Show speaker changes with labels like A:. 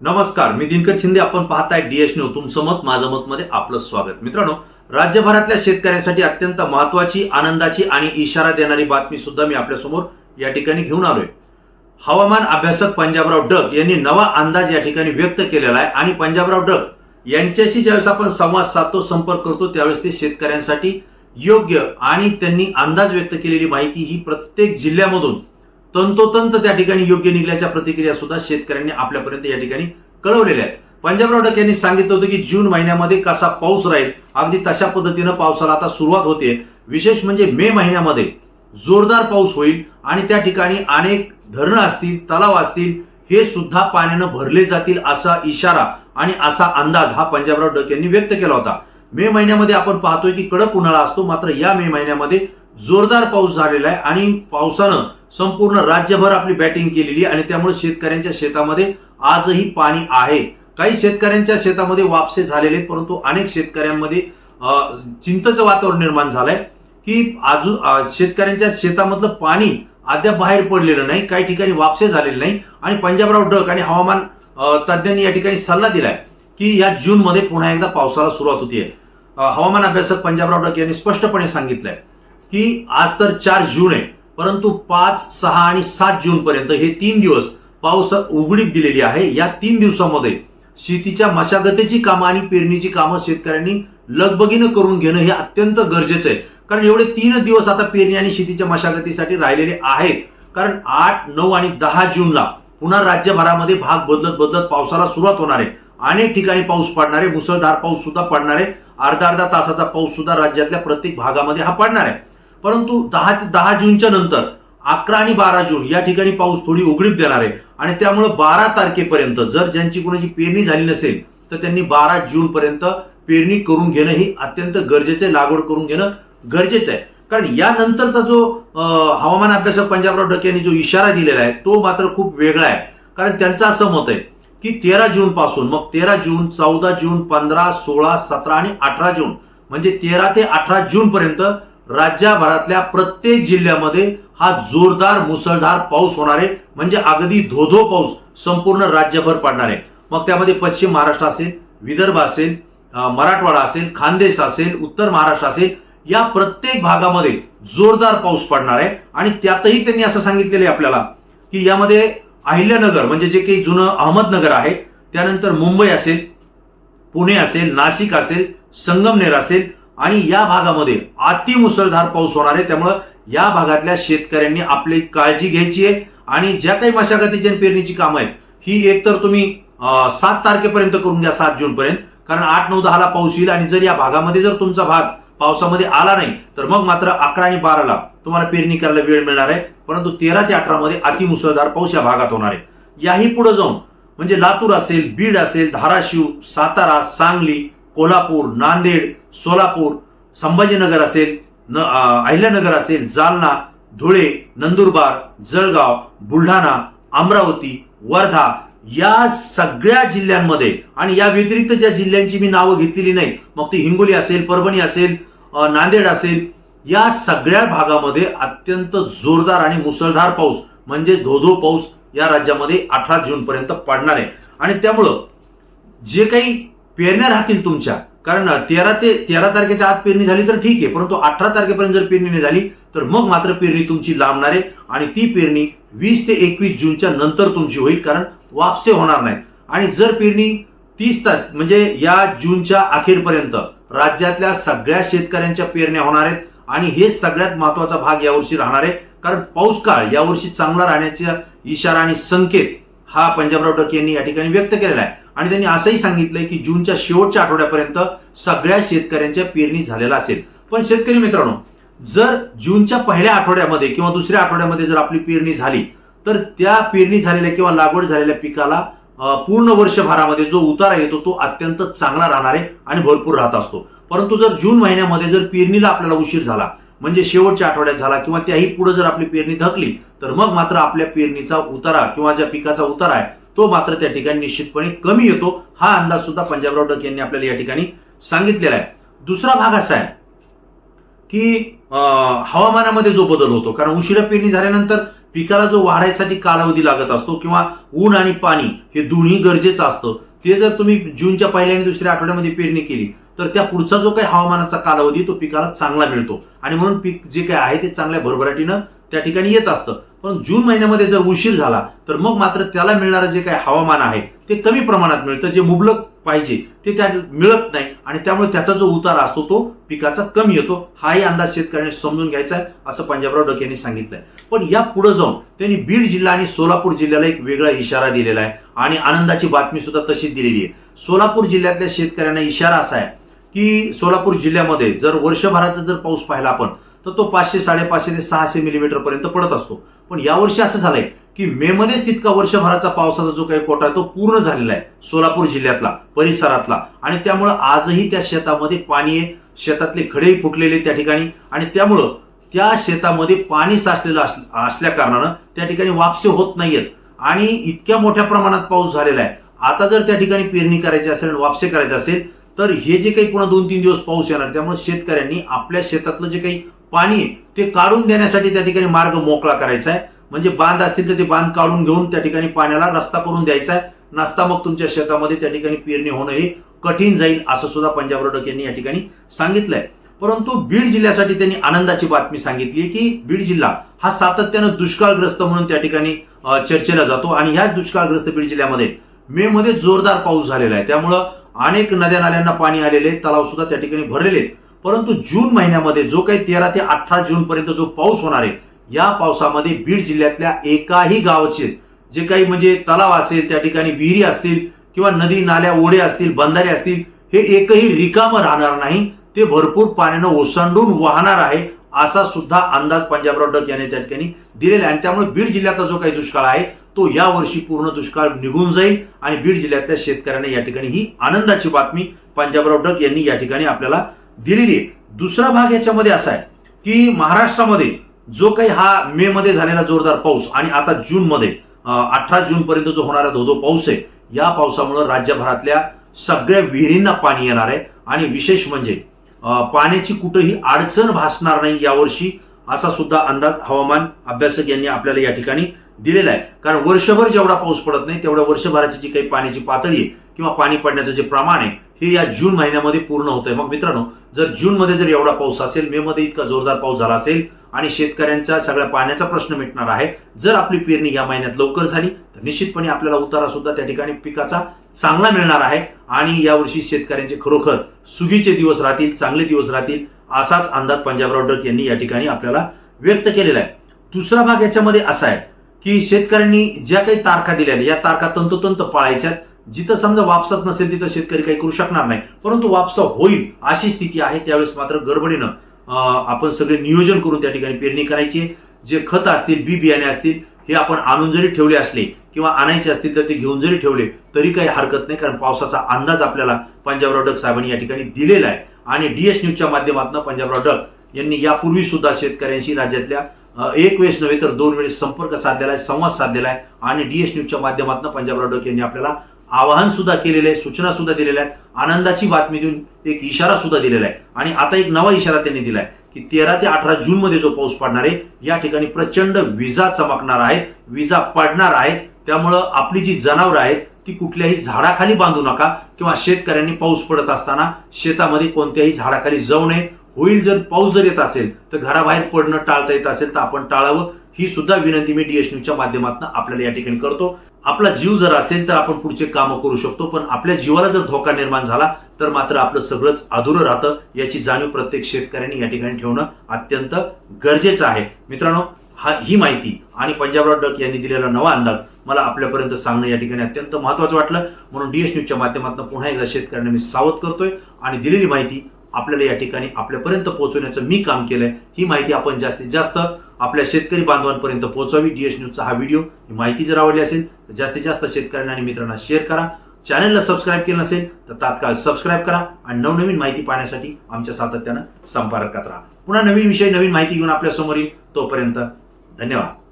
A: नमस्कार मी दिनकर शिंदे. आपण पाहताय डीएस न्यू तुमचं मत माझं मत मध्ये आपलं स्वागत. मित्रांनो राज्यभरातल्या शेतकऱ्यांसाठी अत्यंत महत्वाची आनंदाची आणि इशारा देणारी बातमी सुद्धा मी आपल्यासमोर या ठिकाणी घेऊन आलोय. हवामान अभ्यासक पंजाबराव डग यांनी नवा अंदाज या ठिकाणी व्यक्त केलेला आहे आणि पंजाबराव डग यांच्याशी ज्यावेळेस आपण संवाद साधतो संपर्क करतो त्यावेळेस ते शेतकऱ्यांसाठी योग्य आणि त्यांनी अंदाज व्यक्त केलेली माहिती ही प्रत्येक जिल्ह्यामधून तंतोतंत त्या ठिकाणी योग्य निघाल्याच्या प्रतिक्रिया सुद्धा शेतकऱ्यांनी आपल्यापर्यंत या ठिकाणी कळवलेल्या आहेत. पंजाबराव डक यांनी सांगितलं होतं की जून महिन्यामध्ये कसा पाऊस राहील अगदी तशा पद्धतीनं पावसाला आता सुरुवात होते. विशेष म्हणजे मे महिन्यामध्ये जोरदार पाऊस होईल आणि त्या ठिकाणी अनेक धरणं असतील तलाव असतील हे सुद्धा पाण्यानं भरले जातील असा इशारा आणि असा अंदाज हा पंजाबराव डक यांनी व्यक्त केला होता. मे महिन्यामध्ये आपण पाहतोय की कडक उन्हाळा असतो मात्र या मे महिन्यामध्ये जोरदार पाऊस झालेला आहे आणि पावसानं संपूर्ण राज्यभर आपली बॅटिंग केलेली आणि त्यामुळे शेतकऱ्यांच्या शेतामध्ये आजही पाणी आहे. काही शेतकऱ्यांच्या शेतामध्ये वापसे झालेले आहेत परंतु अनेक शेतकऱ्यांमध्ये चिंतेचं वातावरण निर्माण झालंय की अजून शेतकऱ्यांच्या शेतामधलं पाणी अद्याप बाहेर पडलेलं नाही काही ठिकाणी वापसे झालेले नाही आणि पंजाबराव डक आणि हवामान तज्ज्ञांनी या ठिकाणी सल्ला दिलाय की या जूनमध्ये पुन्हा एकदा पावसाला सुरुवात होतीये. हवामान अभ्यासक पंजाबराव डक यांनी स्पष्टपणे सांगितलंय की आज तर चार जून आहे. परंतु पाच सहा आणि सात जून पर्यंत हे तीन दिवस पाऊस उघडीप दिलेली आहे. या तीन दिवसामध्ये शेतीच्या मशागतीची कामं आणि पेरणीची कामं शेतकऱ्यांनी लगबगीनं करून घेणं हे अत्यंत गरजेचं आहे. कारण एवढे तीन दिवस आता पेरणी आणि शेतीच्या मशागतीसाठी राहिलेले आहेत. कारण आठ नऊ आणि दहा जूनला पुन्हा राज्यभरामध्ये भाग बदलत बदलत पावसाला सुरुवात होणार आहे. अनेक ठिकाणी पाऊस पडणार आहे. मुसळधार पाऊस सुद्धा पडणार आहे. अर्धा अर्धा तासाचा पाऊस सुद्धा राज्यातल्या प्रत्येक भागामध्ये हा पडणार आहे. परंतु दहा दहा जूनच्या नंतर अकरा आणि बारा जून या ठिकाणी पाऊस थोडी उघडीप देणार आहे. आणि त्यामुळे बारा तारखेपर्यंत जर ज्यांची कोणाची पेरणी झाली नसेल तर त्यांनी बारा जून पर्यंत पेरणी करून घेणं ही अत्यंत गरजेचं आहे लागवड करून घेणं गरजेचं आहे. कारण यानंतरचा जो हवामान अभ्यासक पंजाबराव डके यांनी जो इशारा दिलेला आहे तो मात्र खूप वेगळा आहे. कारण त्यांचं असं मत आहे की तेरा जून पासून मग तेरा जून चौदा जून पंधरा सोळा सतरा आणि अठरा जून म्हणजे तेरा ते अठरा जून पर्यंत राज्यभरातल्या प्रत्येक जिल्ह्यामध्ये हा जोरदार मुसळधार पाऊस होणार आहे. म्हणजे अगदी धोधो पाऊस संपूर्ण राज्यभर पडणार आहे. मग त्यामध्ये पश्चिम महाराष्ट्र असेल विदर्भ असेल मराठवाडा असेल खानदेश असेल उत्तर महाराष्ट्र असेल या प्रत्येक भागामध्ये जोरदार पाऊस पडणार आहे. आणि त्यातही त्यांनी असं सांगितलेलं आहे आपल्याला की यामध्ये अहिल्यानगर म्हणजे जे काही जुनं अहमदनगर आहे त्यानंतर मुंबई असेल पुणे असेल नाशिक असेल संगमनेर असेल आणि या भागामध्ये अतिमुसळधार पाऊस होणार आहे. त्यामुळं या भागातल्या शेतकऱ्यांनी आपली काळजी घ्यायची आहे. आणि ज्या काही मशागतीची आणि पेरणीची कामं आहेत ही एकतर तुम्ही सात तारखेपर्यंत करून घ्या सात जूनपर्यंत. कारण आठ नऊ दहाला पाऊस येईल आणि जर या भागामध्ये जर तुमचा भाग पावसामध्ये आला नाही तर मग मात्र अकरा आणि बाराला तुम्हाला पेरणी करायला वेळ मिळणार आहे. परंतु तेरा ते अठरा मध्ये अतिमुसळधार पाऊस या भागात होणार आहे. याही पुढे जाऊन म्हणजे लातूर असेल बीड असेल धाराशिव सातारा सांगली कोल्हापूर नांदेड सोलापूर संभाजीनगर असेल न अहिल्यानगर असेल जालना धुळे नंदुरबार जळगाव बुलढाणा अमरावती वर्धा या सगळ्या जिल्ह्यांमध्ये आणि या व्यतिरिक्त ज्या जिल्ह्यांची मी नावं घेतलेली नाही मग ती हिंगोली असेल परभणी असेल नांदेड असेल या सगळ्या भागामध्ये अत्यंत जोरदार आणि मुसळधार पाऊस म्हणजे धोधो पाऊस या राज्यामध्ये अठरा जूनपर्यंत पडणार आहे. आणि त्यामुळं जे काही पेरण्या राहतील तुमच्या. कारण तेरा ते तेरा तारखेच्या आत पेरणी झाली तर ठीक आहे परंतु अठरा तारखेपर्यंत जर पेरणी नाही झाली तर मग मात्र पेरणी तुमची लांबणार आहे आणि ती पेरणी वीस ते एकवीस जूनच्या नंतर तुमची होईल कारण वापसे होणार नाही. आणि जर पेरणी तीस तारख म्हणजे या जूनच्या अखेरपर्यंत राज्यातल्या सगळ्या शेतकऱ्यांच्या पेरण्या होणार आहेत आणि हे सगळ्यात महत्त्वाचा भाग यावर्षी राहणार आहे. कारण पाऊस काळ यावर्षी चांगला राहण्याचा इशारा आणि संकेत हा पंजाबराव डक यांनी या ठिकाणी व्यक्त केलेला आहे. आणि त्यांनी असंही सांगितलंय की जूनच्या शेवटच्या आठवड्यापर्यंत सगळ्या शेतकऱ्यांच्या पेरणी झालेला असेल. पण शेतकरी मित्रांनो जर जूनच्या पहिल्या आठवड्यामध्ये किंवा दुसऱ्या आठवड्यामध्ये जर आपली पेरणी झाली तर त्या पेरणी झालेल्या किंवा लागवड झालेल्या पिकाला पूर्ण वर्षभरामध्ये जो उतारा येतो तो अत्यंत चांगला राहणार आहे आणि भरपूर राहत असतो. परंतु जर जून महिन्यामध्ये जर पेरणीला आपल्याला उशीर झाला म्हणजे शेवटच्या आठवड्यात झाला किंवा त्याही पुढे जर आपली पेरणी धकली तर मग मात्र आपल्या पेरणीचा उतारा किंवा ज्या पिकाचा उतारा आहे तो मात्र त्या ठिकाणी निश्चितपणे कमी येतो. हा अंदाज सुद्धा पंजाबराव डक यांनी आपल्याला या ठिकाणी सांगितलेला आहे. दुसरा भाग असा आहे की हवामानामध्ये जो बदल होतो कारण उशिरा पेरणी झाल्यानंतर पिकाला जो वाढायसाठी कालावधी लागत असतो किंवा ऊन आणि पाणी हे दोन्ही गरजेचं असतं. ते जर तुम्ही जूनच्या पहिल्या आणि दुसऱ्या आठवड्यामध्ये पेरणी केली तर त्या पुढचा जो काही हवामानाचा कालावधी तो पिकाला चांगला मिळतो. आणि म्हणून पीक जे काही आहे ते चांगल्या भरभराटीनं त्या ठिकाणी येत असतं. पण जून महिन्यामध्ये जर उशीर झाला तर मग मात्र त्याला मिळणारं जे काही हवामान आहे ते कमी प्रमाणात मिळतं. जे मुबलक पाहिजे ते त्या मिळत नाही. आणि त्यामुळे त्याचा जो उतार असतो तो पिकाचा कमी येतो. हाही अंदाज शेतकऱ्यांनी समजून घ्यायचा आहे असं पंजाबराव डक यांनी सांगितलंय. पण या पुढे जाऊन त्यांनी बीड जिल्हा आणि सोलापूर जिल्ह्याला एक वेगळा इशारा दिलेला आहे. आणि आनंदाची बातमी सुद्धा तशीच दिलेली आहे. सोलापूर जिल्ह्यातल्या शेतकऱ्यांना इशारा असा आहे की सोलापूर जिल्ह्यामध्ये जर वर्षभराचा जर पाऊस पाहिला आपण तर तो पाचशे साडेपाचशे ते सहाशे मिलीमीटर पर्यंत पडत असतो. पण यावर्षी असं झालंय की मे मध्येच तितका वर्षभराचा पावसाचा जो काही कोटा आहे तो पूर्ण झालेला आहे सोलापूर जिल्ह्यातला परिसरातला. आणि त्यामुळं आजही त्या शेतामध्ये पाणी आहे शेतातले खडेही फुटलेले त्या ठिकाणी. आणि त्यामुळं त्या शेतामध्ये पाणी साचलेलं असल्या कारणानं त्या ठिकाणी वापसे होत नाहीयेत. आणि इतक्या मोठ्या प्रमाणात पाऊस झालेला आहे. आता जर त्या ठिकाणी पेरणी करायची असेल आणि वापसे करायचे असेल तर हे जे काही पुन्हा दोन तीन दिवस पाऊस येणार त्यामुळे शेतकऱ्यांनी आपल्या शेतातलं जे काही पाणी आहे ते काढून देण्यासाठी त्या ठिकाणी मार्ग मोकळा करायचा आहे. म्हणजे बांध असतील तर ते बांध काढून घेऊन त्या ठिकाणी पाण्याला रस्ता करून द्यायचा आहे. नसता मग तुमच्या शेतामध्ये त्या ठिकाणी पेरणी होणं हे कठीण जाईल असं सुद्धा पंजाब रोडक यांनी या ठिकाणी सांगितलंय. परंतु बीड जिल्ह्यासाठी त्यांनी आनंदाची बातमी सांगितली की बीड जिल्हा हा सातत्यानं दुष्काळग्रस्त म्हणून त्या ठिकाणी चर्चेला जातो. आणि ह्याच दुष्काळग्रस्त बीड जिल्ह्यामध्ये मे मध्ये जोरदार पाऊस झालेला आहे. त्यामुळं अनेक नद्या नाल्यांना पाणी आलेले तलाव सुद्धा त्या ठिकाणी भरलेले आहेत. परंतु जून महिन्यामध्ये जो काही तेरा ते अठरा जूनपर्यंत जो पाऊस होणार आहे या पावसामध्ये बीड जिल्ह्यातल्या एकाही गावाचे जे काही म्हणजे तलाव असेल त्या ठिकाणी विहिरी असतील किंवा नदी नाल्या ओढे असतील बंधारे असतील हे एकही रिकामं राहणार नाही. ते भरपूर पाण्यानं ओसंडून वाहणार आहे असा सुद्धा अंदाज पंजाबराव डक यांनी त्या ठिकाणी दिलेला आहे. आणि त्यामुळे बीड जिल्ह्याचा जो काही दुष्काळ आहे तो या वर्षी पूर्ण दुष्काळ निघून जाईल आणि बीड जिल्ह्यातल्या शेतकऱ्यांना या ठिकाणी ही आनंदाची बातमी पंजाबराव डग यांनी या ठिकाणी आपल्याला दिलेली आहे. दुसरा भाग याच्यामध्ये असा आहे की महाराष्ट्रामध्ये जो काही हा मे मध्ये झालेला जोरदार पाऊस आणि आता जून मध्ये अठरा जून पर्यंत जो होणारा धोधो पाऊस आहे या पावसामुळे राज्यभरातल्या सगळ्या विहिरींना पाणी येणार आहे. आणि विशेष म्हणजे पाण्याची कुठेही अडचण भासणार नाही यावर्षी असा सुद्धा अंदाज हवामान अभ्यासक यांनी आपल्याला या ठिकाणी दिलेला आहे. कारण वर्षभर जेवढा पाऊस पडत नाही तेवढ्या वर्षभराची जी काही पाण्याची पातळी आहे किंवा पाणी पडण्याचं जे प्रमाण आहे हे या जून महिन्यामध्ये पूर्ण होत आहे. मग मित्रांनो जर जून मध्ये जर एवढा पाऊस असेल मे मध्ये इतका जोरदार पाऊस झाला असेल आणि शेतकऱ्यांचा सगळ्या पाण्याचा प्रश्न मिटणार आहे जर आपली पेरणी या महिन्यात लवकर झाली तर निश्चितपणे आपल्याला उतारा सुद्धा त्या ठिकाणी पिकाचा चांगला मिळणार आहे आणि यावर्षी शेतकऱ्यांचे खरोखर सुगीचे दिवस राहतील चांगले दिवस राहतील असाच अंदाज पंजाबराव डक यांनी या ठिकाणी आपल्याला व्यक्त केलेला आहे. दुसरा भाग याच्यामध्ये असा आहे की शेतकऱ्यांनी ज्या काही तारखा दिल्या आहेत, या तारखा तंतोतंत पाळायच्यात. जिथं समजा वापसत नसेल तिथं शेतकरी काही करू शकणार नाही. परंतु वापसा होईल अशी स्थिती आहे त्यावेळेस मात्र गडबडीनं आपण सगळे नियोजन करून त्या ठिकाणी पेरणी करायची. जे खत असतील बी बियाणे असतील हे आपण आणून जरी ठेवले असले किंवा आणायचे असतील तर ते घेऊन जरी ठेवले तरी काही हरकत नाही कारण पावसाचा अंदाज आपल्याला पंजाबराव डक साहेबांनी या ठिकाणी दिलेला आहे. आणि डीएस न्यूजच्या माध्यमातून पंजाबराव डक यांनी यापूर्वी सुद्धा शेतकऱ्यांशी राज्यातल्या एक वेळेस नव्हे तर दोन वेळेस संपर्क साधलेला आहे संवाद साधलेला आहे. आणि डी एस न्यूजच्या माध्यमातून पंजाबराव डक यांनी आपल्याला आवाहन सुद्धा केलेलं आहे सूचना सुद्धा दिलेल्या आहेत. आनंदाची बातमी देऊन एक इशारा सुद्धा दिलेला आहे. आणि आता एक नवा इशारा त्यांनी दिलाय की तेरा ते अठरा जून मध्ये जो पाऊस पडणार आहे या ठिकाणी प्रचंड विजा चमकणार आहे विजा पडणार आहे. त्यामुळं आपली जी जनावरं आहेत ती कुठल्याही झाडाखाली बांधू नका किंवा शेतकऱ्यांनी पाऊस पडत असताना शेतामध्ये कोणत्याही झाडाखाली जाऊ नये. होईल जर पाऊस जर येत असेल तर घराबाहेर पडणं टाळता येत असेल तर आपण टाळावं. ही सुद्धा विनंती मी डीएस न्यूजच्या माध्यमातून आपल्याला या ठिकाणी करतो. आपला जीव जर असेल तर आपण पुढचे कामं करू शकतो पण आपल्या जीवाला जर धोका निर्माण झाला तर मात्र आपलं सगळंच अधुरं राहतं. याची जाणीव प्रत्येक शेतकऱ्यांनी या ठिकाणी ठेवणं अत्यंत गरजेचं आहे. मित्रांनो हा ही माहिती आणि पंजाबराव डक यांनी दिलेला नवा अंदाज मला आपल्यापर्यंत सांगणं या ठिकाणी अत्यंत महत्वाचं वाटलं. म्हणून डीएस न्यूजच्या माध्यमातून पुन्हा एकदा शेतकऱ्यांना मी सावध करतोय आणि दिलेली माहिती आपल्याला या ठिकाणी आपल्यापर्यंत पोहोचवण्याचं मी काम केलंय. ही माहिती आपण जास्तीत जास्त आपल्या शेतकरी बांधवांपर्यंत पोहोचावी डीएस न्यूजचा हा व्हिडिओ ही माहिती जर आवडली असेल तर जास्तीत जास्त शेतकऱ्यांना आणि मित्रांना शेअर करा. चॅनलला सबस्क्राईब केलं नसेल तर तात्काळ सबस्क्राईब करा आणि नवनवीन माहिती पाहण्यासाठी आमच्या सातत्यानं संपर्कात राहा. पुन्हा नवीन विषय नवीन माहिती घेऊन आपल्यासमोर येईल. तोपर्यंत धन्यवाद.